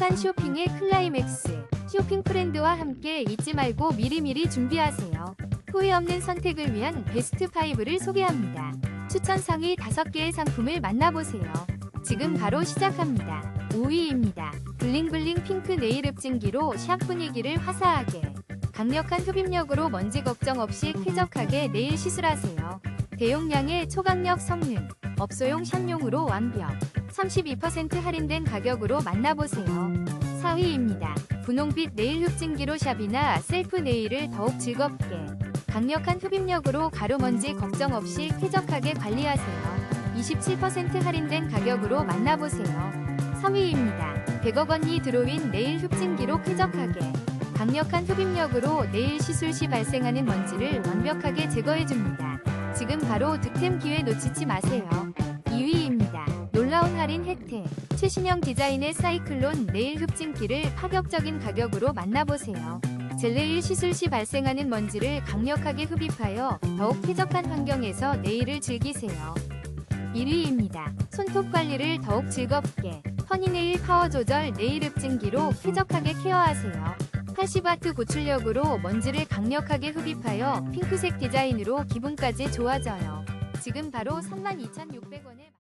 행복한 쇼핑의 클라이맥스. 쇼핑 프렌드와 함께 잊지 말고 미리미리 준비하세요. 후회 없는 선택을 위한 베스트 5를 소개합니다. 추천 상위 5개의 상품을 만나보세요. 지금 바로 시작합니다. 5위입니다. 블링블링 핑크 네일 흡진기로 샵 분위기를 화사하게. 강력한 흡입력으로 먼지 걱정 없이 쾌적하게 네일 시술하세요. 대용량의 초강력 성능, 업소용 샵용으로 완벽. 32% 할인된 가격으로 만나보세요. 4위입니다. 분홍빛 네일 흡진기로 샵이나 셀프 네일을 더욱 즐겁게. 강력한 흡입력으로 가루먼지 걱정 없이 쾌적하게 관리하세요. 27% 할인된 가격으로 만나보세요. 3위입니다. 100억 원이 들어윈 네일 흡진기로 쾌적하게. 강력한 흡입력으로 네일 시술 시 발생하는 먼지를 완벽하게 제거해줍니다. 지금 바로 득템 기회 놓치지 마세요. 2위입니다. 놀라운 할인 혜택. 최신형 디자인의 사이클론 네일 흡진기를 파격적인 가격으로 만나보세요. 젤네일 시술 시 발생하는 먼지를 강력하게 흡입하여 더욱 쾌적한 환경에서 네일을 즐기세요. 1위입니다. 손톱 관리를 더욱 즐겁게 허니네일 파워 조절 네일 흡진기로 쾌적하게 케어하세요. 80와트 고출력으로 먼지를 강력하게 흡입하여 핑크색 디자인으로 기분까지 좋아져요. 지금 바로 32,600원에